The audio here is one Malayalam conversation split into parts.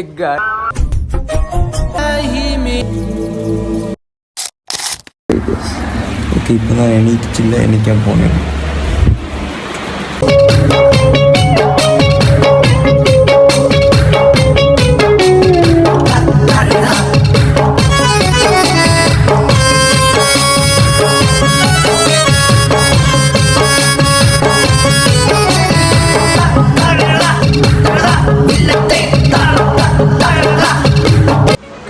এক গান ஓகே இப்போ தான் எனக்கு சில்ல எனக்கு போனேன்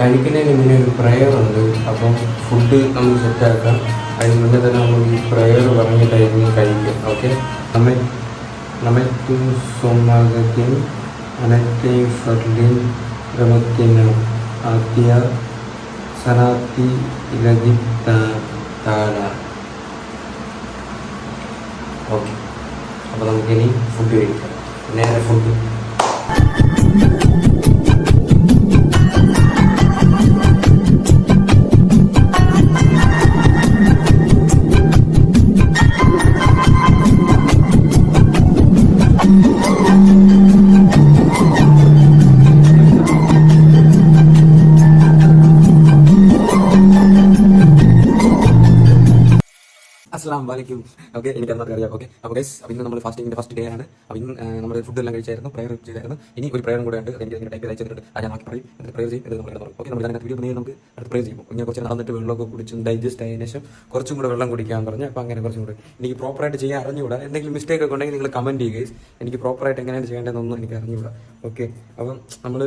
കഴിക്കുന്നതിന് മുന്നേ ഒരു പ്രയർ ഉണ്ട്. അപ്പം ഫുഡ് നമുക്ക് സെറ്റാക്കാം അതിന് മുന്നേ തന്നെ നമ്മൾ ഈ പ്രയർ പറഞ്ഞിട്ടായിരുന്നു കഴിക്കുക ഓക്കെ നമ്മൾ നമത്തു സോമാഗത്തിൻ അനത്തെ ഫർലിൻ രമത്തിനും ആദ്യ സനാത്തി ഇലതി താന ഓക്കെ അപ്പോൾ നമുക്കിനി ഫുഡ് കഴിക്കാം. നേരെ ഫുഡ് അസ്സാം വലൈക്കും ഓക്കെ എനിക്ക് അന്നൊക്കെ അറിയാം ഓക്കെ അപ്പോൾ ഗൈസ് അപ്പോൾ ഇന്ന് നമ്മൾ ഫാസ്റ്റിംഗിന്റെ ഫസ്റ്റ് ഡേ ആണ്. ഇന്ന് നമ്മൾ ഫുഡ് എല്ലാം കഴിച്ചായിരുന്നു പ്രയർ ചെയ്തായിരുന്നു. ഇനി ഒരു പ്രയറും കൂടെ ഉണ്ട്. എനിക്ക് ടൈപ്പ് അയച്ചിട്ടുണ്ട് അത് ഞാൻ ബാക്കി പറയും. എന്നിട്ട് പ്രയർ ചെയ്യും. നമ്മൾ ഇടപെടും ഓക്കെ നമ്മൾ അതിനകത്ത് വീഡിയോ പണിയാൻ നമുക്ക്. അടുത്ത് പ്രയർ ചെയ്യും ഇങ്ങനെ കുറച്ച് നടന്നിട്ട് വെള്ളമൊക്കെ കുടിച്ചും ഡൈജസ്റ്റ് ആയതിനു ശേഷം കുറച്ചും കൂടെ വെള്ളം കുടിക്കാൻ പറഞ്ഞു അപ്പോൾ അങ്ങനെ കുറച്ചും കൂടെ. എനിക്ക് പ്രോപ്പറായിട്ട് ചെയ്യാൻ അറിഞ്ഞുകൂടാ. എന്തെങ്കിലും മിസ്റ്റേക്ക് ഒക്കെ ഉണ്ടെങ്കിൽ നിങ്ങൾ കമന്റ് ചെയ്യുക ഗൈസ് എനിക്ക് പ്രോപ്പറായിട്ട് എങ്ങനെയാണ് ചെയ്യേണ്ടതെന്നൊന്നും എനിക്ക് അറിഞ്ഞുകൂടാ. ഓക്കെ അപ്പം നമ്മൾ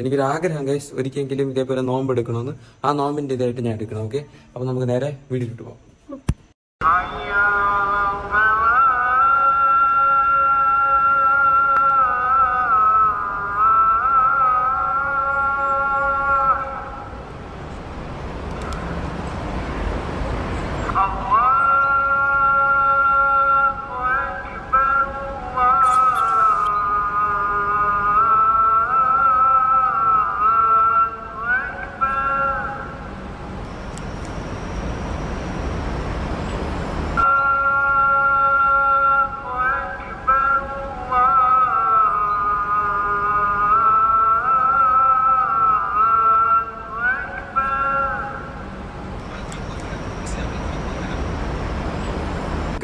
എനിക്കൊരു ആഗ്രഹം ഗൈസ് ഒരിക്കലെങ്കിലും ഇതേപോലെ നോമ്പ് എടുക്കണമെന്ന് ആ നോമ്പിന്റെ ഇതായിട്ട് ഞാൻ എടുക്കണം. ഓക്കെ അപ്പോൾ നമുക്ക് നേരെ വീഡിയോ ഇട്ട് പോകാം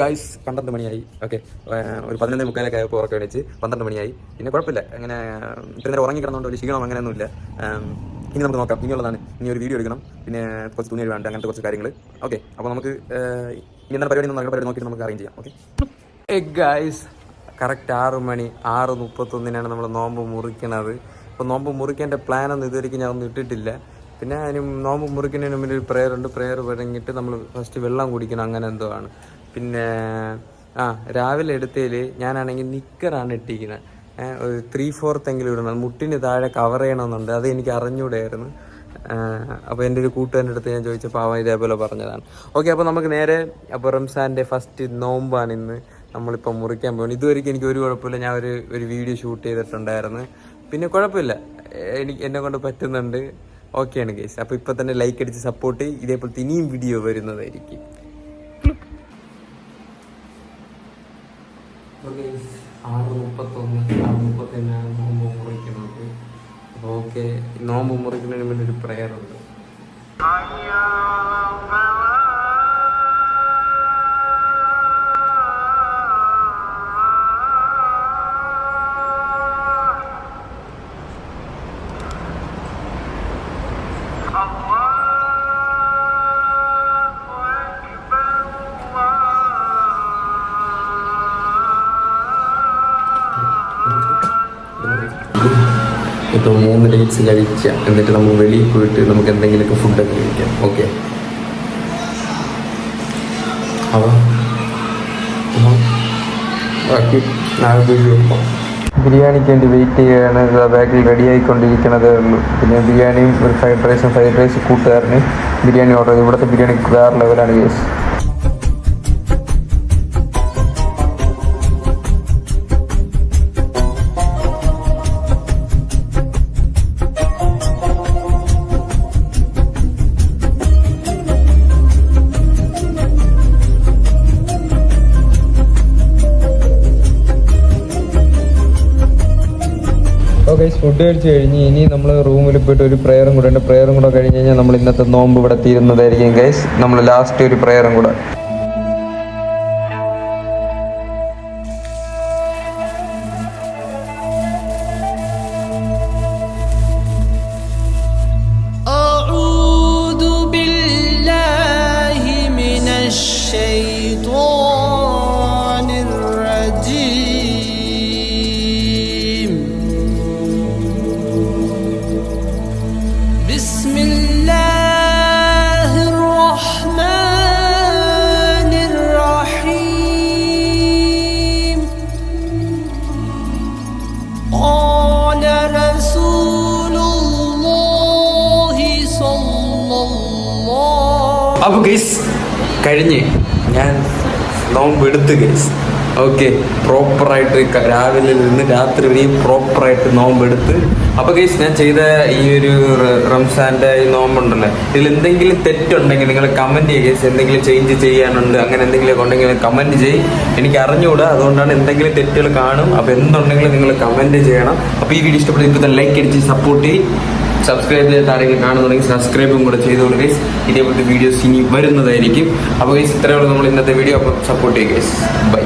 ഗൈസ് പന്ത്രണ്ട് മണിയായി. ഓക്കെ ഒരു പതിനൊന്ന് മുക്കാലൊക്കെ ആയപ്പോൾ ഉറക്കം എണീച്ച് പന്ത്രണ്ട് മണിയായി. പിന്നെ കുഴപ്പമില്ല. അങ്ങനെ ഇത്ര നേരം ഉറങ്ങി കിടന്നുകൊണ്ട് ഒരു ക്ഷീണം അങ്ങനെയൊന്നുമില്ല. ഇനി നമുക്ക് നോക്കാം. ഇനിയുള്ളതാണ്. ഇനി ഒരു വീഡിയോ എടുക്കണം. പിന്നെ കുറച്ച് തുണി വേണ്ട അങ്ങനത്തെ കുറച്ച് കാര്യങ്ങൾ ഓക്കെ അപ്പോൾ നമുക്ക് ഇനി എന്താണ് പരിപാടി നമുക്ക് പരിപാടി നോക്കിയിട്ട് നമുക്ക് അറേഞ്ച് ചെയ്യാം. ഓക്കെ ഗായ്സ് കറക്റ്റ് ആറ് മണി ആറ് മുപ്പത്തൊന്നിനാണ് നമ്മൾ നോമ്പ് മുറിക്കണത്. അപ്പോൾ നോമ്പ് മുറിക്കേണ്ട പ്ലാനൊന്നും ഇതുവരെയ്ക്കും ഞാൻ ഒന്നും ഇട്ടിട്ടില്ല. പിന്നെ അതിന് നോമ്പ് മുറിക്കുന്നതിന് മുന്നിൽ ഒരു പ്രെയർ ഉണ്ട്. പ്രെയർ തുടങ്ങിയിട്ട് നമ്മൾ ഫസ്റ്റ് വെള്ളം കുടിക്കണം. അങ്ങനെ എന്തോ ആണ്. പിന്നെ ആ രാവിലെ എടുത്തതിൽ ഞാനാണെങ്കിൽ നിക്കറാണ് ഇട്ടിരിക്കുന്നത് ഒരു ത്രീ ഫോർത്ത് എങ്കിലും ഇടണം. മുട്ടിന് താഴെ കവർ ചെയ്യണമെന്നുണ്ട്. അത് എനിക്ക് അറിഞ്ഞൂടായിരുന്നു. അപ്പോൾ എന്റെ ഒരു കൂട്ടുകാരന്റെ അടുത്ത് ഞാൻ ചോദിച്ചപ്പോൾ അവൻ ഇതേപോലെ പറഞ്ഞതാണ്. ഓക്കെ അപ്പോൾ നമുക്ക് നേരെ അപ്പോൾ റംസാന്റെ ഫസ്റ്റ് നോമ്പാണ് ഇന്ന്. നമ്മളിപ്പോൾ മുറിക്കാൻ പോകുന്നത് ഇതുവരെ എനിക്ക് ഒരു കുഴപ്പമില്ല. ഞാൻ ഒരു ഒരു വീഡിയോ ഷൂട്ട് ചെയ്തിട്ടുണ്ടായിരുന്നു. പിന്നെ കുഴപ്പമില്ല. എനിക്ക് എന്നെ കൊണ്ട് പറ്റുന്നുണ്ട്. ഓക്കെയാണ് കേസ് അപ്പോൾ ഇപ്പോൾ തന്നെ ലൈക്ക് അടിച്ച് സപ്പോർട്ട് ഇതേപോലത്തെ ഇനിയും വീഡിയോ വരുന്നതായിരിക്കും. ആറ് മുപ്പത്തൊന്ന് ആറ് മുപ്പത്തിനാണ് നോമ്പ് മുറിക്കുന്നത്. അപ്പോൾ ഓക്കെ നോമ്പ് മുറിക്കുന്നതിന് വേണ്ടി ഒരു പ്രെയർ ഉണ്ട്. ഇപ്പോൾ മൂന്ന് ഡേറ്റ്സ് കഴിച്ച എന്നിട്ട് നമ്മൾ വെളിയിൽ പോയിട്ട് നമുക്ക് എന്തെങ്കിലുമൊക്കെ ഫുഡൊക്കെ കഴിക്കാം. ഓക്കെ ബിരിയാണിക്ക് വേണ്ടി വെയിറ്റ് ചെയ്യാണ്. ബാക്കിൽ റെഡി ആയിക്കൊണ്ടിരിക്കണതേ. ഉള്ളൂ പിന്നെ ബിരിയാണിയും ഒരു ഫ്രൈഡ് റൈസും ഫ്രൈഡ് റൈസ് കൂട്ടുകാരന് ബിരിയാണി ഓർഡർ ചെയ്തു. ഇവിടുത്തെ ബിരിയാണി വേറെ ലെവലാണ് കേസ് ഫുഡ് കഴിച്ച് കഴിഞ്ഞ് ഇനി നമ്മൾ റൂമിൽ പോയിട്ട് ഒരു പ്രേയറും കൂടെ ഉണ്ട്. പ്രേയറും കൂടെ കഴിഞ്ഞ് കഴിഞ്ഞാൽ നമ്മൾ ഇന്നത്തെ നോമ്പ് ഇവിടെ തീരുന്നതായിരിക്കും ഗൈസ് നമ്മൾ ലാസ്റ്റ് ഒരു പ്രേയറും കൂടെ. അപ്പോൾ ഗൈസ് കഴിഞ്ഞ്. ഞാൻ നോമ്പ് എടുത്ത് ഗൈസ് ഓക്കെ പ്രോപ്പറായിട്ട് രാവിലെ നിന്ന് രാത്രി വരെയും പ്രോപ്പറായിട്ട് നോമ്പ് എടുത്ത്. അപ്പോൾ ഗൈസ് ഞാൻ ചെയ്ത ഈ ഒരു റംസാന്റെ ഈ നോമ്പുണ്ടല്ലോ ഇതിൽ എന്തെങ്കിലും തെറ്റുണ്ടെങ്കിൽ നിങ്ങൾ കമന്റ് ചെയ്യുക ഗൈസ് എന്തെങ്കിലും ചേഞ്ച് ചെയ്യാനുണ്ട് അങ്ങനെ എന്തെങ്കിലും ഉണ്ടെങ്കിൽ കമന്റ് ചെയ്യും. എനിക്ക് അറിഞ്ഞുകൂടാ അതുകൊണ്ടാണ് എന്തെങ്കിലും തെറ്റുകൾ കാണും. അപ്പോൾ എന്തുണ്ടെങ്കിലും നിങ്ങൾ കമന്റ് ചെയ്യണം. അപ്പോൾ ഈ വീഡിയോ ഇഷ്ടപ്പെട്ട ഇപ്പോൾ ലൈക്ക് അടിച്ച് സപ്പോർട്ട് ചെയ്യും. സബ്സ്ക്രൈബ് ചെയ്ത് ആരെങ്കിലും കാണുന്നുണ്ടെങ്കിൽ സബ്സ്ക്രൈബും കൂടെ ചെയ്തോളൂ ഗൈസ് ഇതേപോലത്തെ വീഡിയോസ് ഇനി വരുന്നതായിരിക്കും. അപ്പോൾ ഗൈസ് ഇത്രയുള്ള നമ്മൾ ഇന്നത്തെ വീഡിയോ അപ്പോൾ സപ്പോർട്ട് ചെയ്യുക ഗൈസ് ബൈ